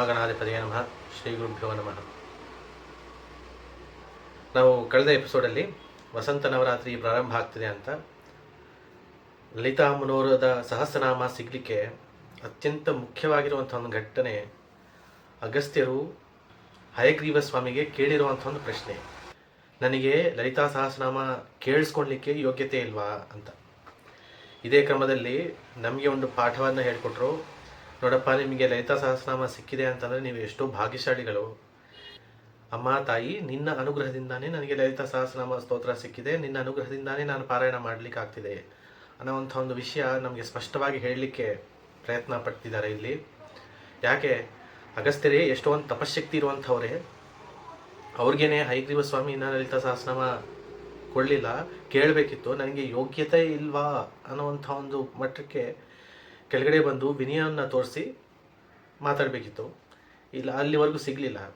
ಮಹಾಗಣಾಧಿಪತಿಯ ನಮಃ. ಶ್ರೀ ಗುರುಭ್ಯೋ ನಮಃ. ನಾವು ಕಳೆದ ಎಪಿಸೋಡಲ್ಲಿ ವಸಂತ ನವರಾತ್ರಿ ಪ್ರಾರಂಭ ಆಗ್ತಿದೆ ಅಂತ. ಲಲಿತಾ ಮನೋರದ ಸಹಸ್ರನಾಮ ಸಿಗಲಿಕ್ಕೆ ಅತ್ಯಂತ ಮುಖ್ಯವಾಗಿರುವಂಥ ಒಂದು ಘಟನೆ ಅಗಸ್ತ್ಯರು ಹಯಗ್ರೀವ ಸ್ವಾಮಿಗೆ ಕೇಳಿರುವಂಥ ಒಂದು ಪ್ರಶ್ನೆ. ನನಗೆ ಲಲಿತಾ ಸಹಸ್ರನಾಮ ಕೇಳಿಸ್ಕೊಳ್ಲಿಕ್ಕೆ ಯೋಗ್ಯತೆ ಇಲ್ವಾ ಅಂತ. ಇದೇ ಕ್ರಮದಲ್ಲಿ ನಮಗೆ ಒಂದು ಪಾಠವನ್ನು ಹೇಳಿಕೊಟ್ರು. ನೋಡಪ್ಪ, ನಿಮಗೆ ಲಲಿತಾ ಸಹಸ್ರನಾಮ ಸಿಕ್ಕಿದೆ ಅಂತಂದರೆ ನೀವು ಎಷ್ಟೋ ಭಾಗ್ಯಶಾಲಿಗಳು. ಅಮ್ಮ, ತಾಯಿ, ನಿನ್ನ ಅನುಗ್ರಹದಿಂದಾನೇ ನನಗೆ ಲಲಿತಾ ಸಹಸ್ರನಾಮ ಸ್ತೋತ್ರ ಸಿಕ್ಕಿದೆ. ನಿನ್ನ ಅನುಗ್ರಹದಿಂದಾನೇ ನಾನು ಪಾರಾಯಣ ಮಾಡಲಿಕ್ಕೆ ಆಗ್ತಿದೆ ಅನ್ನೋವಂಥ ಒಂದು ವಿಷಯ ನಮಗೆ ಸ್ಪಷ್ಟವಾಗಿ ಹೇಳಲಿಕ್ಕೆ ಪ್ರಯತ್ನ ಪಡ್ತಿದ್ದಾರೆ ಇಲ್ಲಿ. ಯಾಕೆ? ಅಗಸ್ತ್ಯರೇ ಒಂದು ತಪಶಕ್ತಿ ಇರುವಂಥವ್ರೆ. ಅವ್ರಿಗೇನೆ ಹೈಗ್ರೀವ ಸ್ವಾಮಿ ಇನ್ನ ಲಲಿತಾ ಸಹಸ್ರನಾಮ ಕೊಡಲಿಲ್ಲ. ಕೇಳಬೇಕಿತ್ತು. ನನಗೆ ಯೋಗ್ಯತೆ ಇಲ್ವಾ ಅನ್ನೋವಂಥ ಒಂದು ಮಟ್ಟಕ್ಕೆ ಕೆಳಗಡೆ ಬಂದು ವಿನಯವನ್ನು ತೋರಿಸಿ ಮಾತಾಡಬೇಕಿತ್ತು. ಇಲ್ಲ, ಅಲ್ಲಿವರೆಗೂ ಸಿಗಲಿಲ್ಲ.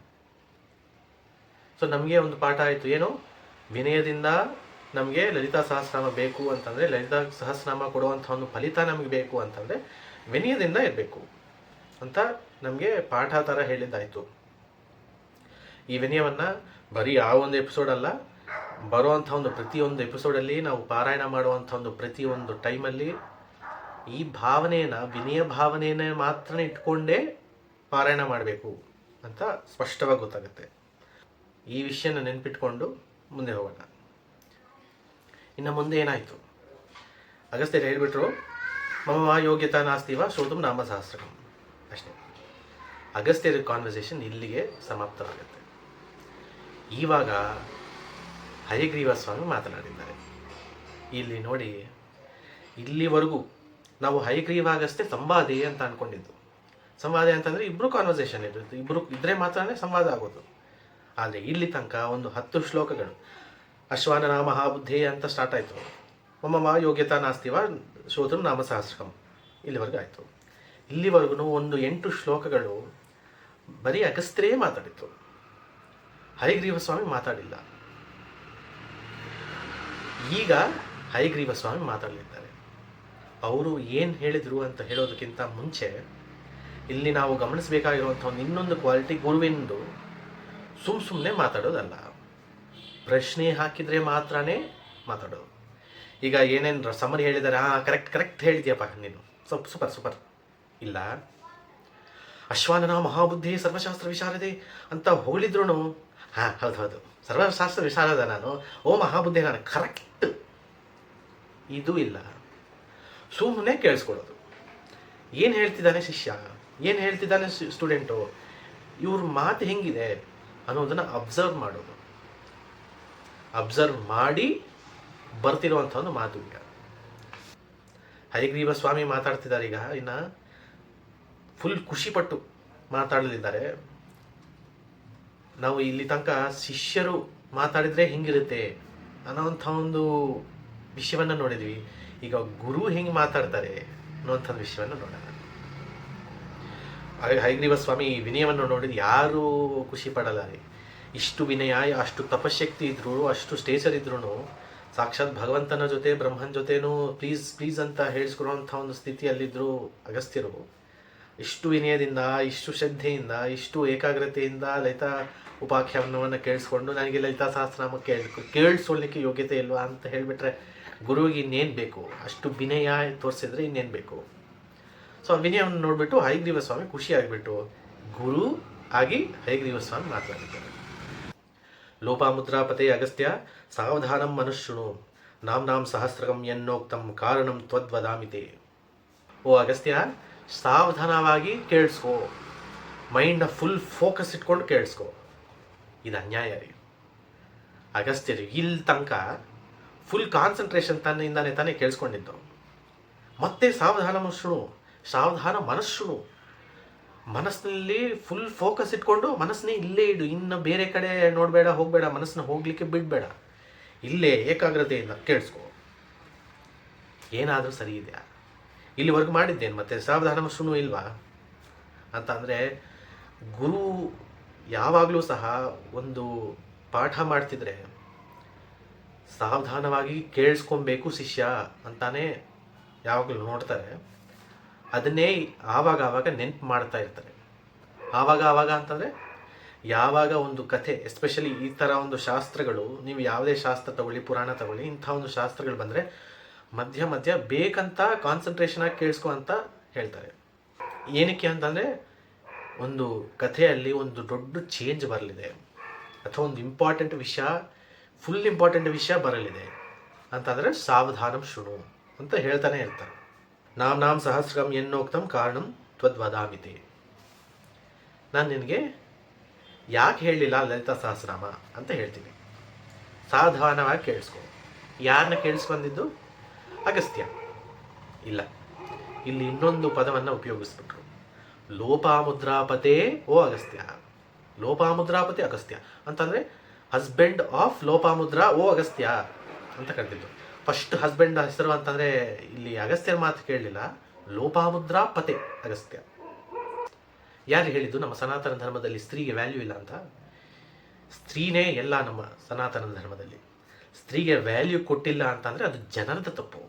ಸೊ ನಮಗೆ ಒಂದು ಪಾಠ ಆಯಿತು. ಏನು? ವಿನಯದಿಂದ ನಮಗೆ ಲಲಿತಾ ಸಹಸ್ರನಾಮ ಬೇಕು ಅಂತಂದರೆ, ಲಲಿತಾ ಸಹಸ್ರನಾಮ ಕೊಡುವಂಥ ಒಂದು ಫಲಿತ ನಮಗೆ ಬೇಕು ಅಂತಂದರೆ, ವಿನಯದಿಂದ ಇರಬೇಕು ಅಂತ ನಮಗೆ ಪಾಠ ಥರ ಹೇಳಿದ್ದಾಯಿತು. ಈ ವಿನಯವನ್ನು ಬರೀ ಆ ಒಂದು ಎಪಿಸೋಡ್ ಅಲ್ಲ, ಬರುವಂಥ ಒಂದು ಪ್ರತಿಯೊಂದು ಎಪಿಸೋಡಲ್ಲಿ ನಾವು ಪಾರಾಯಣ ಮಾಡುವಂಥ ಒಂದು ಪ್ರತಿಯೊಂದು ಟೈಮಲ್ಲಿ ಈ ಭಾವನೆಯನ್ನು, ವಿನಯ ಭಾವನೆಯನ್ನ ಮಾತ್ರ ಇಟ್ಕೊಂಡೇ ಪಾರಾಯಣ ಮಾಡಬೇಕು ಅಂತ ಸ್ಪಷ್ಟವಾಗಿ ಗೊತ್ತಾಗುತ್ತೆ. ಈ ವಿಷಯನ ನೆನ್ಪಿಟ್ಕೊಂಡು ಮುಂದೆ ಹೋಗೋಣ. ಇನ್ನು ಮುಂದೆ ಏನಾಯಿತು? ಅಗಸ್ತ್ಯರು ಹೇಳಿಬಿಟ್ರು, ಮಮ ಯೋಗ್ಯತಾ ನಾಸ್ತಿವ ನಾಮ ಸಹಸ್ರಕಂ. ಅಷ್ಟೇ. ಅಗಸ್ತ್ಯರ ಕಾನ್ವರ್ಸೇಷನ್ ಇಲ್ಲಿಗೆ ಸಮಾಪ್ತವಾಗುತ್ತೆ. ಇವಾಗ ಹರಿಗ್ರೀವ ಸ್ವಾಮಿ ಮಾತನಾಡಿದ್ದಾರೆ. ಇಲ್ಲಿ ನೋಡಿ, ಇಲ್ಲಿವರೆಗೂ ನಾವು ಹೈಗ್ರೀವಾಗಷ್ಟೇ ಸಂವಾದಿ ಅಂತ ಅನ್ಕೊಂಡಿದ್ದು. ಸಂವಾದ ಅಂತಂದರೆ ಇಬ್ಬರು ಕಾನ್ವರ್ಸೇಷನ್ ಇರುತ್ತೆ ಇಬ್ಬರು ಇದ್ರೆ ಮಾತ್ರನೇ ಸಂವಾದ ಆಗೋದು. ಆದರೆ ಇಲ್ಲಿ ತನಕ ಒಂದು ಹತ್ತು ಶ್ಲೋಕಗಳು. ಅಶ್ವಾನನ ಮಹಾಬುದ್ಧಿ ಅಂತ ಸ್ಟಾರ್ಟ್ ಆಯಿತು. ಮಾ ಯೋಗ್ಯತಾ ನಾಸ್ತಿವ ಶೋಧನ ನಾಮ ಸಹಸ್ರಂ. ಇಲ್ಲಿವರೆಗೂ ಆಯಿತು. ಇಲ್ಲಿವರೆಗೂ ಒಂದು ಎಂಟು ಶ್ಲೋಕಗಳು ಬರೀ ಅಗಸ್ತ್ರೇ ಮಾತಾಡಿತ್ತು. ಹೈಗ್ರೀವ ಸ್ವಾಮಿ ಮಾತಾಡಿಲ್ಲ. ಈಗ ಹರಿಗ್ರೀವಸ್ವಾಮಿ ಮಾತಾಡಲಿದ್ದಾರೆ. ಅವರು ಏನು ಹೇಳಿದರು ಅಂತ ಹೇಳೋದಕ್ಕಿಂತ ಮುಂಚೆ, ಇಲ್ಲಿ ನಾವು ಗಮನಿಸಬೇಕಾಗಿರುವಂಥ ಒಂದು ಇನ್ನೊಂದು ಕ್ವಾಲಿಟಿ ಗುರುವಿಂದು ಸುಮ್ ಸುಮ್ಮನೆ ಮಾತಾಡೋದಲ್ಲ. ಪ್ರಶ್ನೆ ಹಾಕಿದರೆ ಮಾತ್ರನೇ ಮಾತಾಡೋದು. ಈಗ ಏನೇನು ಸಮರಿ ಹೇಳಿದ್ದಾರೆ ಹಾಂ ಕರೆಕ್ಟ್ ಕರೆಕ್ಟ್ ಹೇಳಿದ್ಯಪ್ಪ ನೀನು. ಸ್ವಲ್ಪ ಸೂಪರ್ ಸೂಪರ್. ಇಲ್ಲ. ಅಶ್ವಾನನ ಮಹಾಬುದ್ಧಿ ಸರ್ವಶಾಸ್ತ್ರ ವಿಶಾರದೆ ಅಂತ ಹೊಗಳಿದ್ರು ಹಾಂ, ಹೌದು ಹೌದು. ಸರ್ವಶಾಸ್ತ್ರ ವಿಶಾರದ ನಾನು. ಓ ಮಹಾಬುದ್ಧಿ, ನಾನು ಕರೆಕ್ಟ್ ಇದು ಇಲ್ಲ. ಸುಮ್ಮನೆ ಕೇಳಿಸ್ಕೊಳ್ಳೋದು. ಏನು ಹೇಳ್ತಿದ್ದಾನೆ ಶಿಷ್ಯ? ಏನು ಹೇಳ್ತಿದ್ದಾನೆ ಸ್ಟೂಡೆಂಟು ಇವ್ರ ಮಾತು ಹೆಂಗಿದೆ ಅನ್ನೋದನ್ನು ಅಬ್ಸರ್ವ್ ಮಾಡೋದು. ಅಬ್ಸರ್ವ್ ಮಾಡಿ ಬರ್ತಿರುವಂಥ ಒಂದು ಮಾತು ಈಗ. ಹರಿಗ್ರೀವ ಸ್ವಾಮಿ ಮಾತಾಡ್ತಿದ್ದಾರೆ ಈಗ. ಇನ್ನು ಫುಲ್ ಖುಷಿಪಟ್ಟು ಮಾತಾಡಲಿದ್ದಾರೆ. ನಾವು ಇಲ್ಲಿ ತನಕ ಶಿಷ್ಯರು ಮಾತಾಡಿದರೆ ಹೆಂಗಿರುತ್ತೆ ಅನ್ನೋವಂಥ ಒಂದು ವಿಷಯವನ್ನು ನೋಡಿದ್ವಿ. ಈಗ ಗುರು ಹೆಂಗೆ ಮಾತಾಡ್ತಾರೆ ಅನ್ನುವಂಥ ವಿಷಯವನ್ನು ನೋಡೋಣ. ಹಾಗೆ ಹೈಗ್ರೀವ ಸ್ವಾಮಿ ಈ ವಿನಯವನ್ನು ನೋಡಿದ್ರೆ ಯಾರೂ ಖುಷಿ ಪಡಲ್ಲ ಇಷ್ಟು ವಿನಯ ಅಷ್ಟು ತಪಶಕ್ತಿ ಇದ್ರು, ಅಷ್ಟು ಸ್ಟೇಜರ್ ಇದ್ರು ಸಾಕ್ಷಾತ್ ಭಗವಂತನ ಜೊತೆ, ಬ್ರಹ್ಮನ ಜೊತೆನೂ ಪ್ಲೀಸ್ ಪ್ಲೀಸ್ ಅಂತ ಹೇಳಿಸ್ಕೊಡುವಂಥ ಒಂದು ಸ್ಥಿತಿಯಲ್ಲಿದ್ದರು ಅಗಸ್ತ್ಯರು ಇಷ್ಟು ವಿನಯದಿಂದ, ಇಷ್ಟು ಶ್ರದ್ಧೆಯಿಂದ, ಇಷ್ಟು ಏಕಾಗ್ರತೆಯಿಂದ ಲಲಿತಾ ಉಪಾಖ್ಯಾನವನ್ನು ಕೇಳಿಸ್ಕೊಂಡು ನನಗೆ ಲಲಿತಾ ಸಹಸ್ರನಾಮ ಕೇಳಿ ಕೇಳಿಸ್ಕೊಳ್ಳಿಕ್ಕೆ ಯೋಗ್ಯತೆ ಇಲ್ವಾ ಅಂತ ಹೇಳಿಬಿಟ್ರೆ, ಗುರುವಿಗೆ ಇನ್ನೇನು ಬೇಕು? ಅಷ್ಟು ವಿನಯ ತೋರಿಸಿದ್ರೆ ಇನ್ನೇನು ಬೇಕು? ಸೊ ಆ ವಿನಯವನ್ನು ನೋಡಿಬಿಟ್ಟು ಹೈಗ್ರೀವ ಸ್ವಾಮಿ ಖುಷಿಯಾಗಿಬಿಟ್ಟು ಗುರು ಆಗಿ ಹೈಗ್ರೀವ ಸ್ವಾಮಿ ಮಾತನಾಡಿದ್ದಾರೆ. ಲೋಪಾಮುದ್ರಾಪತೆ ಅಗಸ್ತ್ಯ, ಸಾವಧಾನಂ ಮನುಷ್ಯನು ನಾಮ್ ನಾಮ್ ಸಹಸ್ರಕಂ ಎನ್ನೋಕ್ತಂ ಕಾರಣಂ ತ್ವದ್ವದಾಮಿತೆ. ಓ ಅಗಸ್ತ್ಯ ಸಾವಧಾನವಾಗಿ ಕೇಳಿಸ್ಕೋ. ಮೈಂಡ್ನ ಫುಲ್ ಫೋಕಸ್ ಇಟ್ಕೊಂಡು ಕೇಳಿಸ್ಕೋ. ಇದು ಅನ್ಯಾಯ ರೀ. ಅಗಸ್ತ್ಯರು ಇಲ್ಲಿ ತನಕ ಫುಲ್ ಕಾನ್ಸಂಟ್ರೇಷನ್ ತನ್ನಿಂದಾನೆ ತಾನೇ ಕೇಳಿಸ್ಕೊಂಡಿದ್ದು. ಮತ್ತೆ ಸಾವಧಾನ ಮನುಷ್ಯನು, ಸಾವಧಾನ ಮನಸ್ಸುನು ಮನಸ್ಸಿನಲ್ಲಿ ಫುಲ್ ಫೋಕಸ್ ಇಟ್ಕೊಂಡು ಮನಸ್ಸನ್ನೇ ಇಲ್ಲೇ ಇಡು. ಇನ್ನು ಬೇರೆ ಕಡೆ ನೋಡಬೇಡ, ಹೋಗಬೇಡ, ಮನಸ್ಸನ್ನ ಹೋಗಲಿಕ್ಕೆ ಬಿಡಬೇಡ. ಇಲ್ಲೇ ಏಕಾಗ್ರತೆಯಿಂದ ಕೇಳಿಸ್ಕೊ. ಏನಾದರೂ ಸರಿ ಇದೆಯಾ? ಇಲ್ಲಿವರೆಗೂ ಮಾಡಿದ್ದೇನು, ಮತ್ತೆ ಸಾವಧಾನ ಇಲ್ವಾ? ಅಂತ ಅಂದರೆ, ಗುರು ಯಾವಾಗಲೂ ಸಹ ಒಂದು ಪಾಠ ಮಾಡ್ತಿದ್ರೆ ಸಾವಧಾನವಾಗಿ ಕೇಳಿಸ್ಕೊಬೇಕು ಶಿಷ್ಯ ಅಂತಾನೆ ಯಾವಾಗಲೂ ನೋಡ್ತಾರೆ. ಅದನ್ನೇ ಆವಾಗ ಆವಾಗ ನೆನ್ಪು ಮಾಡ್ತಾ ಇರ್ತಾರೆ. ಆವಾಗ ಆವಾಗ ಅಂತಂದರೆ, ಯಾವಾಗ ಒಂದು ಕಥೆ ಎಸ್ಪೆಷಲಿ ಈ ಥರ ಒಂದು ಶಾಸ್ತ್ರಗಳು, ನೀವು ಯಾವುದೇ ಶಾಸ್ತ್ರ ತಗೊಳ್ಳಿ, ಪುರಾಣ ತಗೊಳ್ಳಿ, ಇಂಥ ಒಂದು ಶಾಸ್ತ್ರಗಳು ಬಂದರೆ ಮಧ್ಯ ಮಧ್ಯ ಬೇಕಂತ ಕಾನ್ಸಂಟ್ರೇಷನ್ ಆಗಿ ಕೇಳಿಸ್ಕೊ ಅಂತ ಹೇಳ್ತಾರೆ. ಏನಕ್ಕೆ ಅಂತಂದರೆ, ಒಂದು ಕಥೆಯಲ್ಲಿ ಒಂದು ದೊಡ್ಡ ಚೇಂಜ್ ಬರಲಿದೆ. ಅಥವಾ ಒಂದು ಇಂಪಾರ್ಟೆಂಟ್ ವಿಷಯ ಫುಲ್ ಇಂಪಾರ್ಟೆಂಟ್ ವಿಷಯ ಬರಲಿದೆ. ಅಂತಂದರೆ ಸಾವಧಾನಂ ಶೃಣು ಅಂತ ಹೇಳ್ತಾನೆ ಇರ್ತಾರೆ. ನಾಮ್ ನಾಮ್ ಸಹಸ್ರಂ ಎನ್ನೋಕ್ತಂ ಕಾರಣಂ ತ್ವದ್ವದಾಮಿತಿ. ನಾನು ನಿನಗೆ ಯಾಕೆ ಹೇಳಲಿಲ್ಲ ಲಲಿತಾ ಸಹಸ್ರನಾಮ ಅಂತ ಹೇಳ್ತೀನಿ. ಸಾವಧಾನವಾಗಿ ಕೇಳಿಸ್ಕೊ. ಯಾರನ್ನ ಕೇಳಿಸ್ಕೊಂಡಿದ್ದು ಅಗಸ್ತ್ಯ. ಇಲ್ಲ, ಇಲ್ಲಿ ಇನ್ನೊಂದು ಪದವನ್ನು ಉಪಯೋಗಿಸ್ಬಿಟ್ರು. ಲೋಪಾಮುದ್ರಾಪತೆ ಓ ಅಗಸ್ತ್ಯ. ಲೋಪಾಮುದ್ರಾಪತಿ ಅಗಸ್ತ್ಯ. ಅಂತಂದರೆ ಹಸ್ಬೆಂಡ್ ಆಫ್ ಲೋಪಾಮುದ್ರಾ ಓ ಅಗಸ್ತ್ಯ ಅಂತ ಕರೆದಿದ್ದು. ಫಸ್ಟ್ ಹಸ್ಬೆಂಡ್ ಹೆಸರು ಅಂತಂದರೆ, ಇಲ್ಲಿ ಅಗಸ್ತ್ಯರ ಮಾತು ಕೇಳಲಿಲ್ಲ. ಲೋಪಾಮುದ್ರಾ ಪತೆ ಅಗಸ್ತ್ಯ. ಯಾರು ಹೇಳಿದ್ದು? ನಮ್ಮ ಸನಾತನ ಧರ್ಮದಲ್ಲಿ ಸ್ತ್ರೀಗೆ ವ್ಯಾಲ್ಯೂ ಇಲ್ಲ ಅಂತ. ಸ್ತ್ರೀನೇ ಎಲ್ಲ ನಮ್ಮ ಸನಾತನ ಧರ್ಮದಲ್ಲಿ. ಸ್ತ್ರೀಗೆ ವ್ಯಾಲ್ಯೂ ಕೊಟ್ಟಿಲ್ಲ ಅಂತಂದರೆ ಅದು ಜನರದ ತಪ್ಪು.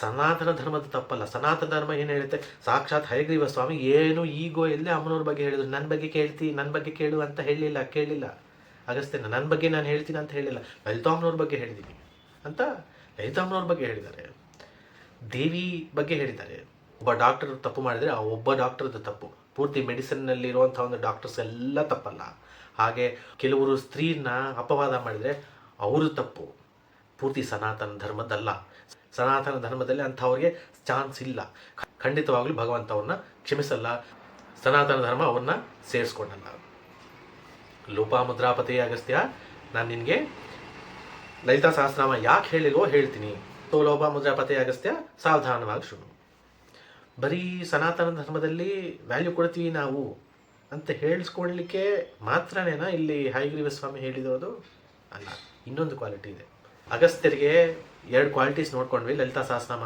ಸನಾತನ ಧರ್ಮದ ತಪ್ಪಲ್ಲ. ಸನಾತನ ಧರ್ಮ ಏನು ಹೇಳುತ್ತೆ? ಸಾಕ್ಷಾತ್ ಹಯಗ್ರೀವ ಸ್ವಾಮಿ, ಏನು ಈಗೋ ಇಲ್ಲೇ ಅಮ್ಮನವ್ರ ಬಗ್ಗೆ ಹೇಳಿದ್ರು. ನನ್ನ ಬಗ್ಗೆ ಕೇಳ್ತಿ ನನ್ನ ಬಗ್ಗೆ ಕೇಳು ಅಂತ ಹೇಳಿಲ್ಲ, ಕೇಳಿಲ್ಲ. ಅಗಸ್ತೇನ ನನ್ನ ಬಗ್ಗೆ ನಾನು ಹೇಳ್ತೀನಿ ಅಂತ ಹೇಳಿಲ್ಲ. ಲಲಿತಾಮ್ನವ್ರ ಬಗ್ಗೆ ಹೇಳಿದ್ದೀನಿ ಅಂತ ಲಲಿತಾಮ್ನವ್ರ ಬಗ್ಗೆ ಹೇಳಿದ್ದಾರೆ. ದೇವಿ ಬಗ್ಗೆ ಹೇಳಿದ್ದಾರೆ. ಒಬ್ಬ ಡಾಕ್ಟರ್ ತಪ್ಪು ಮಾಡಿದರೆ ಆ ಒಬ್ಬ ಡಾಕ್ಟರ್ದು ತಪ್ಪು. ಪೂರ್ತಿ ಮೆಡಿಸಿನ್ನಲ್ಲಿರುವಂಥ ಒಂದು ಡಾಕ್ಟರ್ಸ್ ಎಲ್ಲ ತಪ್ಪಲ್ಲ. ಹಾಗೆ ಕೆಲವರು ಸ್ತ್ರೀನ ಅಪವಾದ ಮಾಡಿದರೆ ಅವರು ತಪ್ಪು. ಪೂರ್ತಿ ಸನಾತನ ಧರ್ಮದಲ್ಲ. ಸನಾತನ ಧರ್ಮದಲ್ಲಿ ಅಂಥವ್ರಿಗೆ ಚಾನ್ಸ್ ಇಲ್ಲ. ಖಂಡಿತವಾಗ್ಲೂ ಭಗವಂತ ಅವ್ರನ್ನ ಕ್ಷಮಿಸಲ್ಲ. ಸನಾತನ ಧರ್ಮ ಅವ್ರನ್ನ ಸೇರಿಸ್ಕೊಂಡಲ್ಲ. ಲೋಪಾಮುದ್ರಾಪತಿ ಅಗಸ್ತ್ಯ, ನಾನು ನಿನಗೆ ಲಲಿತಾ ಸಹಸ್ರನಾಮ ಯಾಕೆ ಹೇಳಿಲ್ವೋ ಹೇಳ್ತೀನಿ. ತೋ ಲೋಪಾಮುದ್ರಾಪತಿ ಅಗಸ್ತ್ಯ, ಸಾವಧಾನವಾಗಿ ಶುರು. ಬರೀ ಸನಾತನ ಧರ್ಮದಲ್ಲಿ ವ್ಯಾಲ್ಯೂ ಕೊಡ್ತೀವಿ ನಾವು ಅಂತ ಹೇಳಿಸ್ಕೊಳ್ಲಿಕ್ಕೆ ಮಾತ್ರನೇನಾ ಇಲ್ಲಿ ಹೈಗ್ರೀವ ಸ್ವಾಮಿ ಹೇಳಿರೋದು ಅಲ್ಲ. ಇನ್ನೊಂದು ಕ್ವಾಲಿಟಿ ಇದೆ. ಅಗಸ್ತ್ಯರಿಗೆ ಎರಡು ಕ್ವಾಲಿಟೀಸ್ ನೋಡ್ಕೊಂಡ್ವಿ, ಲಲಿತಾ ಸಹಸ್ರನಾಮ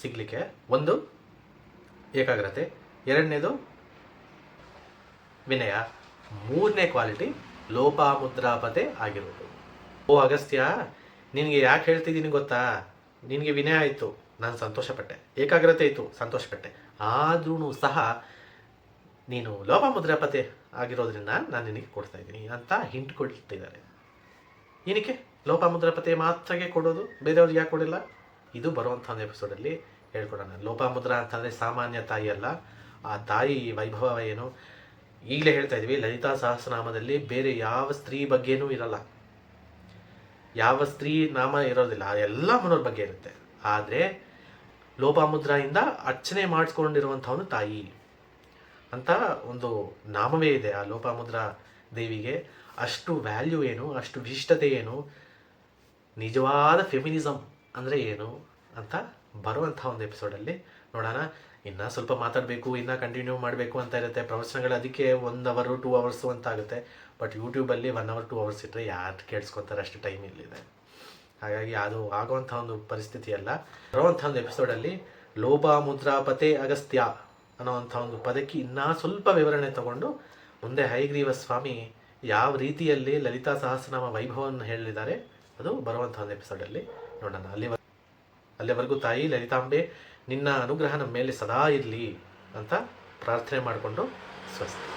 ಸಿಗಲಿಕ್ಕೆ. ಒಂದು, ಏಕಾಗ್ರತೆ. ಎರಡನೇದು, ವಿನಯ. ಮೂರನೇ ಕ್ವಾಲಿಟಿ ಲೋಪಾಮುದ್ರಾಪತೆ ಆಗಿರೋದು. ಓ ಅಗಸ್ತ್ಯ, ನಿನಗೆ ಯಾಕೆ ಹೇಳ್ತಿದ್ದೀನಿ ಗೊತ್ತಾ? ನಿನಗೆ ವಿನಯ ಆಯಿತು. ನಾನು ಸಂತೋಷಪಟ್ಟೆ. ಏಕಾಗ್ರತೆ ಇತ್ತು, ಸಂತೋಷಪಟ್ಟೆ. ಆದ್ರೂ ಸಹ ನೀನು ಲೋಪಾಮುದ್ರಾಪತೆ ಆಗಿರೋದ್ರಿಂದ ನಾನು ನಿನಗೆ ಕೊಡ್ತಾ ಇದ್ದೀನಿ ಅಂತ ಹಿಂಟ್ ಕೊಡ್ತಿದ್ದಾರೆ ಏನಕ್ಕೆ? ಲೋಪಾಮುದ್ರಾಪತೆ ಮಾತ್ರಗೆ ಕೊಡೋದು? ಬೇರೆಯವ್ರಿಗೆ ಯಾಕೆ ಕೊಡಿಲ್ಲ? ಇದು ಬರುವಂಥ ಒಂದು ಎಪಿಸೋಡಲ್ಲಿ ಹೇಳ್ಕೊಡೋಣ. ಲೋಪಾಮುದ್ರಾ ಅಂತಂದರೆ ಸಾಮಾನ್ಯ ತಾಯಿ ಅಲ್ಲ. ಆ ತಾಯಿ ವೈಭವ ಏನು? ಈಗಲೇ ಹೇಳ್ತಾ ಇದ್ವಿ, ಲಲಿತಾ ಸಹಸ್ರನಾಮದಲ್ಲಿ ಬೇರೆ ಯಾವ ಸ್ತ್ರೀ ಬಗ್ಗೆನೂ ಇರಲ್ಲ. ಯಾವ ಸ್ತ್ರೀ ನಾಮ ಇರೋದಿಲ್ಲ. ಎಲ್ಲ ಮನೋರ್ ಬಗ್ಗೆ ಇರುತ್ತೆ. ಆದರೆ ಲೋಪಾಮುದ್ರಾಯಿಂದ ಅರ್ಚನೆ ಮಾಡಿಸ್ಕೊಂಡಿರುವಂಥವನು ತಾಯಿ ಅಂತ ಒಂದು ನಾಮವೇ ಇದೆ. ಆ ಲೋಪಾಮುದ್ರಾ ದೇವಿಗೆ ಅಷ್ಟು ವ್ಯಾಲ್ಯೂ ಏನು, ಅಷ್ಟು ವಿಶಿಷ್ಟತೆ ಏನು, ನಿಜವಾದ ಫೆಮಿನಿಸಮ್ ಅಂದರೆ ಏನು ಅಂತ ಬರುವಂಥ ಒಂದು ಎಪಿಸೋಡಲ್ಲಿ ನೋಡೋಣ. ಇನ್ನೂ ಸ್ವಲ್ಪ ಮಾತಾಡಬೇಕು, ಇನ್ನೂ ಕಂಟಿನ್ಯೂ ಮಾಡಬೇಕು ಅಂತ ಇರುತ್ತೆ. ಪ್ರವಚನಗಳು ಅದಕ್ಕೆ ಒಂದು ಅವರು ಟೂ ಅವರ್ಸು ಅಂತ ಆಗುತ್ತೆ. ಬಟ್ ಯೂಟ್ಯೂಬಲ್ಲಿ ಒನ್ ಅವರ್ ಟೂ ಅವರ್ಸ್ ಇಟ್ಟರೆ ಯಾರು ಕೇಳಿಸ್ಕೊತಾರೆ ಅಷ್ಟು ಟೈಮ್ ಇಲ್ಲಿದೆ. ಹಾಗಾಗಿ ಅದು ಆಗುವಂಥ ಒಂದು ಪರಿಸ್ಥಿತಿ ಅಲ್ಲ ಬರುವಂಥ ಒಂದು ಎಪಿಸೋಡಲ್ಲಿ ಲೋಭ ಮುದ್ರಾ ಪತೆ ಅಗಸ್ತ್ಯ ಅನ್ನೋವಂಥ ಒಂದು ಪದಕ್ಕೆ ಇನ್ನೂ ಸ್ವಲ್ಪ ವಿವರಣೆ ತಗೊಂಡು ಮುಂದೆ ಹೈಗ್ರೀವ ಸ್ವಾಮಿ ಯಾವ ರೀತಿಯಲ್ಲಿ ಲಲಿತಾ ಸಹಸ್ರನಾಮ ವೈಭವವನ್ನು ಹೇಳಿದ್ದಾರೆ, ಅದು ಬರುವಂಥ ಒಂದು ಎಪಿಸೋಡಲ್ಲಿ ನೋಡೋಣ. ಅಲ್ಲಿ ಅಲ್ಲಿವರೆಗೂ ತಾಯಿ, ಲಲಿತಾಂಬೆ, ನಿನ್ನ ಅನುಗ್ರಹ ನಮ್ಮ ಮೇಲೆ ಸದಾ ಇರಲಿ ಅಂತ ಪ್ರಾರ್ಥನೆ ಮಾಡಿಕೊಂಡು ಸ್ವಸ್ತಿ.